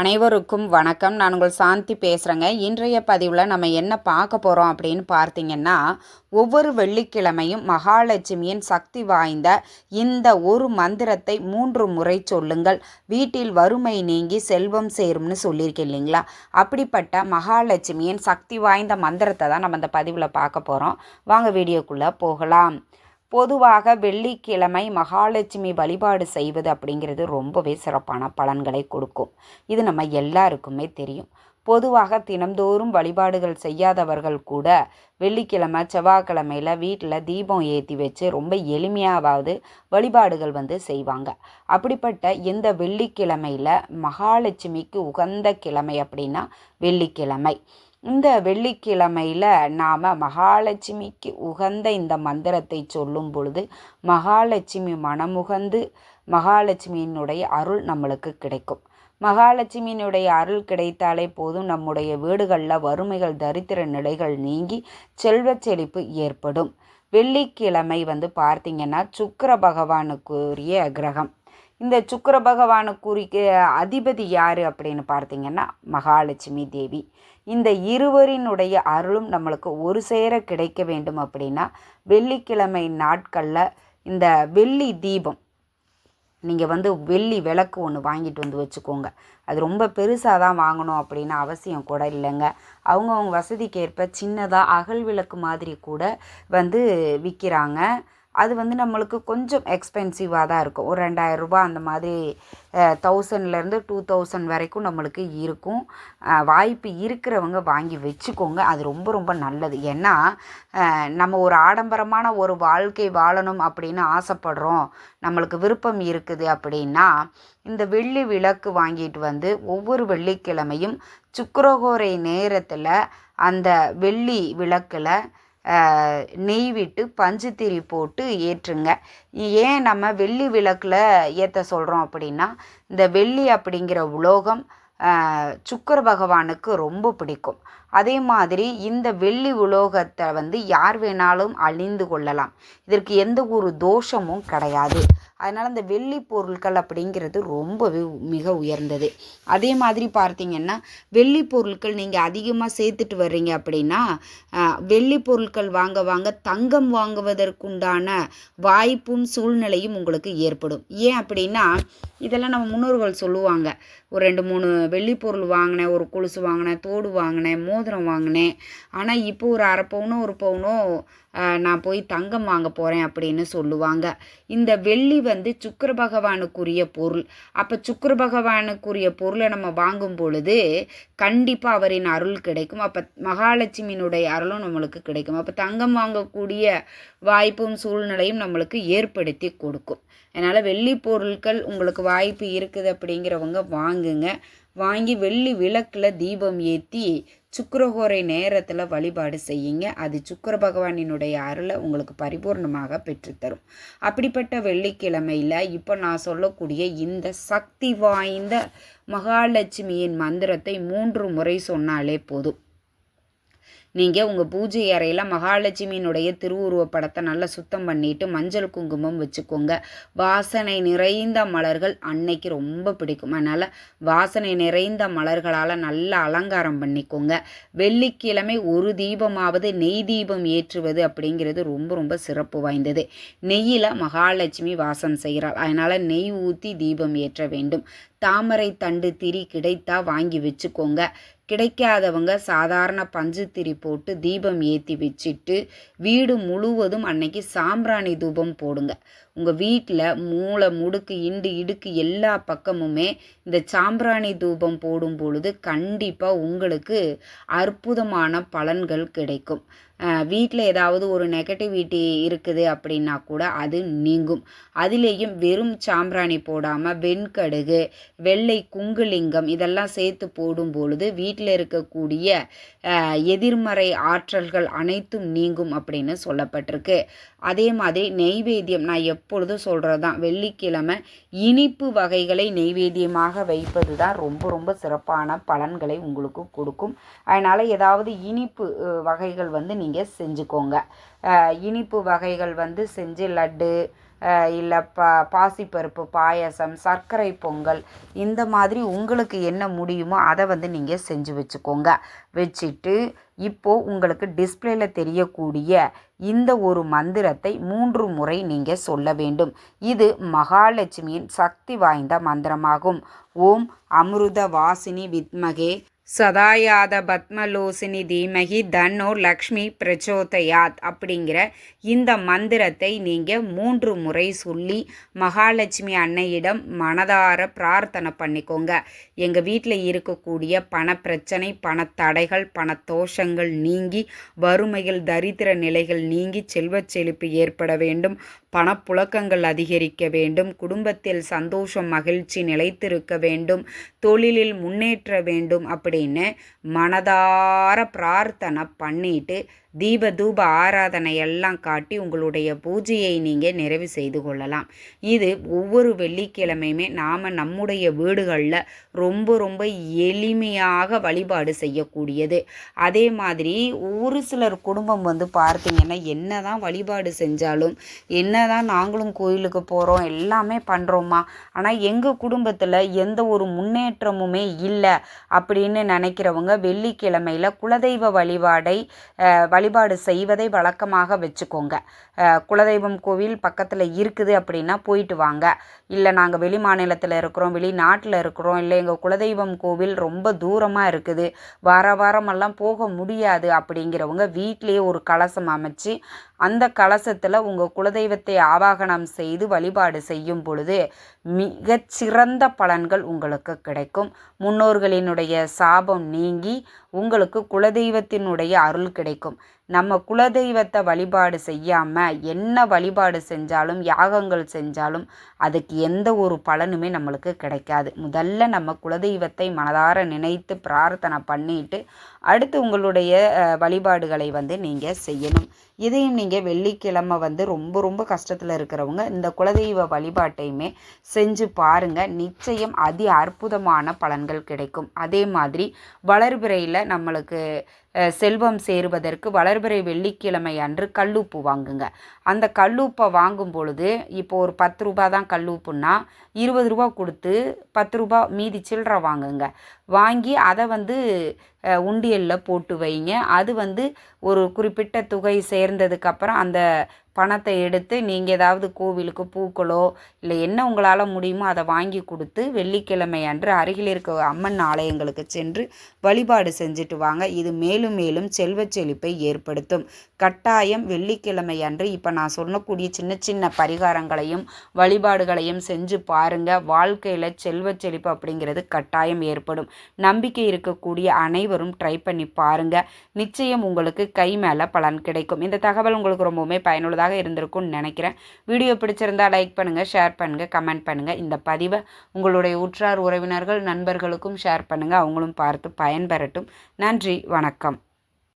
அனைவருக்கும் வணக்கம். நான் உங்கள் சாந்தி பேசுகிறேங்க இன்றைய பதிவில் நம்ம என்ன பார்க்க போகிறோம் அப்படின்னு பார்த்தீங்கன்னா ஒவ்வொரு வெள்ளிக்கிழமையும் மகாலட்சுமியின் சக்தி வாய்ந்த இந்த ஒரு மந்திரத்தை மூன்று முறை சொல்லுங்கள். வீட்டில் வறுமை நீங்கி செல்வம் சேரும்னு சொல்லியிருக்கேன் இல்லைங்களா? அப்படிப்பட்ட மகாலட்சுமியின் சக்தி வாய்ந்த மந்திரத்தை தான் நம்ம இந்த பதிவில் பார்க்க போகிறோம் வாங்க வீடியோக்குள்ளே போகலாம். பொதுவாக வெள்ளிக்கிழமை மகாலட்சுமி வழிபாடு செய்வது அப்படிங்கிறது ரொம்பவே சிறப்பான பலன்களை கொடுக்கும். இது நம்ம எல்லாருக்குமே தெரியும். பொதுவாக தினம்தோறும் வழிபாடுகள் செய்யாதவர்கள் கூட வெள்ளிக்கிழமை செவ்வாய்க்கிழமையில் வீட்டில் தீபம் ஏற்றி வச்சு ரொம்ப எளிமையாவது வழிபாடுகள் வந்து செய்வாங்க. அப்படிப்பட்ட இந்த வெள்ளிக்கிழமையில் மகாலட்சுமிக்கு உகந்த கிழமை அப்படின்னா வெள்ளிக்கிழமை. இந்த வெள்ளிக்கிழமையில் நாம் மகாலட்சுமிக்கு உகந்த இந்த மந்திரத்தை சொல்லும் பொழுது மகாலட்சுமி மனமுகந்து மகாலட்சுமியினுடைய அருள் நம்மளுக்கு கிடைக்கும். மகாலட்சுமியினுடைய அருள் கிடைத்தாலே போதும் நம்முடைய வீடுகளில் வறுமைகள் தரித்திர நிலைகள் நீங்கி செல்வச் செழிப்பு ஏற்படும். வெள்ளிக்கிழமை வந்து பார்த்திங்கன்னா சுக்கர பகவானுக்குரிய கிரகம். இந்த சுக்கர பகவானுக்குரிய அதிபதி யார் அப்படின்னு பார்த்தீங்கன்னா மகாலட்சுமி தேவி. இந்த இருவரினுடைய அருளும் நம்மளுக்கு ஒரு சேர கிடைக்க வேண்டும் அப்படின்னா வெள்ளிக்கிழமை நாட்களில் இந்த வெள்ளி தீபம் நீங்கள் வந்து வெள்ளி விளக்கு ஒன்று வாங்கிட்டு வந்து வச்சுக்கோங்க. அது ரொம்ப பெருசாக தான் வாங்கணும் அப்படின்னு அவசியம் கூட இல்லைங்க. அவங்கவுங்க வசதிக்கு ஏற்ப சின்னதாக அகல் விளக்கு மாதிரி கூட வந்து விற்கிறாங்க அது வந்து நம்மளுக்கு கொஞ்சம் எக்ஸ்பென்சிவாக தான் இருக்கும். ஒரு ரெண்டாயிரரூபா அந்த மாதிரி தௌசண்ட்லேருந்து டூ தௌசண்ட் வரைக்கும் நம்மளுக்கு இருக்கும். வாய்ப்பு இருக்கிறவங்க வாங்கி வச்சுக்கோங்க. அது ரொம்ப ரொம்ப நல்லது. ஏன்னா நம்ம ஒரு ஆடம்பரமான ஒரு வாழ்க்கை வாழணும் அப்படின்னு ஆசைப்படுறோம். நம்மளுக்கு விருப்பம் இருக்குது அப்படின்னா இந்த வெள்ளி விளக்கு வாங்கிட்டு வந்து ஒவ்வொரு வெள்ளிக்கிழமையும் சுக்கரகோரை நேரத்தில் அந்த வெள்ளி விளக்கில் நெய் விட்டு பஞ்சுத்திரி போட்டு ஏற்றுங்க. ஏன் நம்ம வெள்ளி விளக்கில் ஏற்ற சொல்கிறோம் அப்படின்னா இந்த வெள்ளி அப்படிங்கிற உலோகம் சுக்கர பகவானுக்கு ரொம்ப பிடிக்கும். அதே மாதிரி இந்த வெள்ளி உலோகத்தை வந்து யார் வேணாலும் அழிந்து கொள்ளலாம். இதற்கு எந்த ஒரு தோஷமும் கிடையாது. அதனால் அந்த வெள்ளி பொருட்கள் அப்படிங்கிறது ரொம்பவே மிக உயர்ந்தது. அதே மாதிரி பார்த்தீங்கன்னா வெள்ளி பொருட்கள் நீங்கள் அதிகமாக சேர்த்துட்டு வர்றீங்க அப்படின்னா வெள்ளி பொருட்கள் வாங்க வாங்க தங்கம் வாங்குவதற்குண்டான வாய்ப்பும் சூழ்நிலையும் உங்களுக்கு ஏற்படும். ஏன் அப்படின்னா இதெல்லாம் நம்ம முன்னோர்கள் சொல்லுவாங்க. ஒரு ரெண்டு மூணு வெள்ளி பொருள் வாங்கினேன் ஒரு கொலுசு வாங்கினேன் தோடு வாங்கினேன் மோதிரம் வாங்கினேன். ஆனால் இப்போ ஒரு அரை பவுனோ ஒரு பவுனோ நான் போய் தங்கம் வாங்க போகிறேன் அப்படின்னு சொல்லுவாங்க. இந்த வெள்ளி வந்து சுக்கர பகவானுக்குரிய பொருள். அப்போ சுக்கர பகவானுக்குரிய பொருளை நம்ம வாங்கும் பொழுது கண்டிப்பாக அவரின் அருள் கிடைக்கும். அப்போ மகாலட்சுமியினுடைய அருளும் நம்மளுக்கு கிடைக்கும். அப்போ தங்கம் வாங்கக்கூடிய வாய்ப்பும் சூழ்நிலையும் நம்மளுக்கு ஏற்படுத்தி கொடுக்கும். அதனால் வெள்ளி பொருட்கள் உங்களுக்கு வாய்ப்பு இருக்குது அப்படிங்கிறவங்க வாங்குங்க. வாங்கி வெள்ளி விளக்கில் தீபம் ஏற்றி சுக்கரகோரை நேரத்தில் வழிபாடு செய்யுங்க. அது சுக்கர பகவானினுடைய அருளை உங்களுக்கு பரிபூர்ணமாக பெற்றுத்தரும். அப்படிப்பட்ட வெள்ளிக்கிழமையில் இப்போ நான் சொல்லக்கூடிய இந்த சக்தி வாய்ந்த மகாலட்சுமியின் மந்திரத்தை மூன்று முறை சொன்னாலே போதும். நீங்கள் உங்கள் பூஜை அறையில் மகாலட்சுமியினுடைய திருவுருவ படத்தை நல்லா சுத்தம் பண்ணிவிட்டு மஞ்சள் குங்குமம் வச்சுக்கோங்க. வாசனை நிறைந்த மலர்கள் அன்னைக்கு ரொம்ப பிடிக்கும். அதனால் வாசனை நிறைந்த மலர்களால் நல்லா அலங்காரம் பண்ணிக்கோங்க. வெள்ளிக்கிழமை ஒரு தீபமாவது நெய் தீபம் ஏற்றுவது அப்படிங்கிறது ரொம்ப ரொம்ப சிறப்பு வாய்ந்தது. நெய்யில் மகாலட்சுமி வாசம் செய்கிறாள். அதனால் நெய் ஊற்றி தீபம் ஏற்ற வேண்டும். தாமரை தண்டு திரி கிடைத்தா வாங்கி வச்சுக்கோங்க. கிடைக்காதவங்க சாதாரண பஞ்சு திரி போட்டு தீபம் ஏற்றி வச்சுட்டு வீடு முழுவதும் அன்னைக்கு சாம்பிராணி தூபம் போடுங்க. உங்கள் வீட்டில் மூளை முடுக்கு இண்டு இடுக்கு எல்லா பக்கமுமே இந்த சாம்பிராணி தூபம் போடும் பொழுது கண்டிப்பாக உங்களுக்கு அற்புதமான பலன்கள் கிடைக்கும். வீட்டில் ஏதாவது ஒரு நெகட்டிவிட்டி இருக்குது அப்படின்னா கூட அது நீங்கும். அதிலேயும் வெறும் சாம்பிராணி போடாமல் வெண்கடுகு வெள்ளை குங்குலிங்கம் இதெல்லாம் சேர்த்து போடும் பொழுது வீட்டில் இருக்கக்கூடிய எதிர்மறை ஆற்றல்கள் அனைத்தும் நீங்கும் அப்படின்னு சொல்லப்பட்டிருக்கு. அதே மாதிரி நெய்வேத்தியம் நான் எப்பொழுதும் சொல்கிறது தான் வெள்ளிக்கிழமை இனிப்பு வகைகளை நெய்வேத்தியமாக வைப்பது தான் ரொம்ப ரொம்ப சிறப்பான பலன்களை உங்களுக்கு கொடுக்கும். அதனால் ஏதாவது இனிப்பு வகைகள் வந்து நீங்கள் செஞ்சுக்கோங்க. இனிப்பு வகைகள் வந்து செஞ்சு லட்டு இல்லை ப பாசிப்பருப்பு பாயசம் சர்க்கரை பொங்கல் இந்த மாதிரி உங்களுக்கு என்ன முடியுமோ அதை வந்து நீங்கள் செஞ்சு வச்சுக்கோங்க. வச்சுட்டு இப்போது உங்களுக்கு டிஸ்பிளேல தெரியக்கூடிய இந்த ஒரு மந்திரத்தை மூன்று முறை நீங்கள் சொல்ல வேண்டும். இது மகாலட்சுமியின் சக்தி வாய்ந்த மந்திரமாகும். ஓம் அமிர்த வாசினி வித்மகே சதாயாத பத்மலோசினி தீமகி தன்னோ லக்ஷ்மி பிரச்சோதயாத் அப்படிங்கிற இந்த மந்திரத்தை நீங்கள் மூன்று முறை சொல்லி மகாலட்சுமி அன்னையிடம் மனதார பிரார்த்தனை பண்ணிக்கோங்க. எங்கள் வீட்டில் இருக்கக்கூடிய பண பிரச்சனை பணத்தடைகள் பணத்தோஷங்கள் நீங்கி வறுமைகள் தரித்திர நிலைகள் நீங்கி செல்வச் செழிப்பு ஏற்பட வேண்டும். பணப்புழக்கங்கள் அதிகரிக்க வேண்டும் குடும்பத்தில் சந்தோஷம் மகிழ்ச்சி நிலைத்திருக்க வேண்டும் தொழிலில் முன்னேற்ற வேண்டும் அப்படின்னு மனதார பிரார்த்தனை பண்ணிட்டு தீப தூப ஆராதனை எல்லாம் காட்டி உங்களுடைய பூஜையை நீங்கள் நிறைவு செய்து கொள்ளலாம். இது ஒவ்வொரு வெள்ளிக்கிழமையுமே நாம் நம்முடைய வீடுகளில் ரொம்ப ரொம்ப எளிமையாக வழிபாடு செய்யக்கூடியது. அதே மாதிரி ஒரு சிலர் குடும்பம் வந்து பார்த்திங்கன்னா என்ன தான் வழிபாடு செஞ்சாலும் என்ன தான் நாங்களும் கோயிலுக்கு போகிறோம் எல்லாமே பண்ணுறோமா ஆனால் எங்கள் குடும்பத்தில் எந்த ஒரு முன்னேற்றமுமே இல்லை அப்படின்னு நினைக்கிறவங்க வெள்ளிக்கிழமையில் குலதெய்வ வழிபாடை வழிபாடு செய்வதை வழக்கமாக வச்சுக்கோங்க. குலதெய்வம் கோவில் பக்கத்தில் இருக்குது அப்படின்னா போயிட்டு வாங்க. இல்லை நாங்கள் வெளி மாநிலத்தில் இருக்கிறோம் வெளிநாட்டில் இருக்கிறோம் இல்லை எங்கள் குலதெய்வம் கோவில் ரொம்ப தூரமாக இருக்குது வார வாரமெல்லாம் போக முடியாது அப்படிங்கிறவங்க வீட்டிலேயே ஒரு கலசம் அமைச்சு அந்த கலசத்தில் உங்கள் குலதெய்வத்தை ஆவாகனம் செய்து வழிபாடு செய்யும் பொழுது மிகச்சிறந்த பலன்கள் உங்களுக்கு கிடைக்கும். முன்னோர்களினுடைய சாபம் நீங்கி உங்களுக்கு குலதெய்வத்தினுடைய அருள் கிடைக்கும். நம்ம குலதெய்வத்தை வழிபாடு செய்யாமல் என்ன வழிபாடு செஞ்சாலும் யாகங்கள் செஞ்சாலும் அதுக்கு எந்த ஒரு பலனுமே நம்மளுக்கு கிடைக்காது. முதல்ல நம்ம குலதெய்வத்தை மனதார நினைத்து பிரார்த்தனை பண்ணிட்டு அடுத்து உங்களுடைய வழிபாடுகளை வந்து நீங்கள் செய்யணும். இதையும் நீங்கள் வெள்ளிக்கிழமை வந்து ரொம்ப ரொம்ப கஷ்டத்தில் இருக்கிறவங்க இந்த குலதெய்வ வழிபாட்டையுமே செஞ்சு பாருங்கள் நிச்சயம் அதி அற்புதமான பலன்கள் கிடைக்கும். அதே மாதிரி வளர்பிறையில் நம்மளுக்கு செல்வம் சேருவதற்கு வளர் வளர்பிறை வெள்ளிக்கிழமை அன்று கல்லுப்பு வாங்குங்க. அந்த கல்லுப்பை வாங்கும் பொழுது இப்போ ஒரு பத்து ரூபா தான் கல்லுப்புன்னா இருபது ரூபா கொடுத்து பத்து ரூபா மீதி சில்லற வாங்குங்க. வாங்கி அதை வந்து உண்டியலில் போட்டு வைங்க. அது வந்து ஒரு குறிப்பிட்ட தொகை சேர்ந்ததுக்கப்புறம் அந்த பணத்தை எடுத்து நீங்கள் ஏதாவது கோவிலுக்கு பூக்களோ இல்லை என்ன உங்களால் முடியுமோ அதை வாங்கி கொடுத்து வெள்ளிக்கிழமை அன்று அருகில் இருக்க அம்மன் ஆலயங்களுக்கு சென்று வழிபாடு செஞ்சுட்டு வாங்க. இது மேலும் மேலும் செல்வ செழிப்பை ஏற்படுத்தும். கட்டாயம் வெள்ளிக்கிழமை அன்று இப்போ நான் சொல்லக்கூடிய சின்ன சின்ன பரிகாரங்களையும் வழிபாடுகளையும் செஞ்சு பாருங்கள் வாழ்க்கையில் செல்வ செழிப்பு அப்படிங்கிறது கட்டாயம் ஏற்படும். நம்பிக்கை இருக்கக்கூடிய அனைவரும் ட்ரை பண்ணி பாருங்கள் நிச்சயம் உங்களுக்கு கை மேலே பலன் கிடைக்கும். இந்த தகவல் உங்களுக்கு ரொம்பவுமே பயனுள்ளதாக இருந்திருக்கும்னு நினைக்கிறேன். வீடியோ பிடிச்சிருந்தா லைக் பண்ணுங்கள் ஷேர் பண்ணுங்கள் கமெண்ட் பண்ணுங்கள் இந்த பதிவை உங்களுடைய உற்றார் உறவினர்கள் நண்பர்களுக்கும் ஷேர் பண்ணுங்கள் அவங்களும் பார்த்து பயன்பெறட்டும். நன்றி வணக்கம்.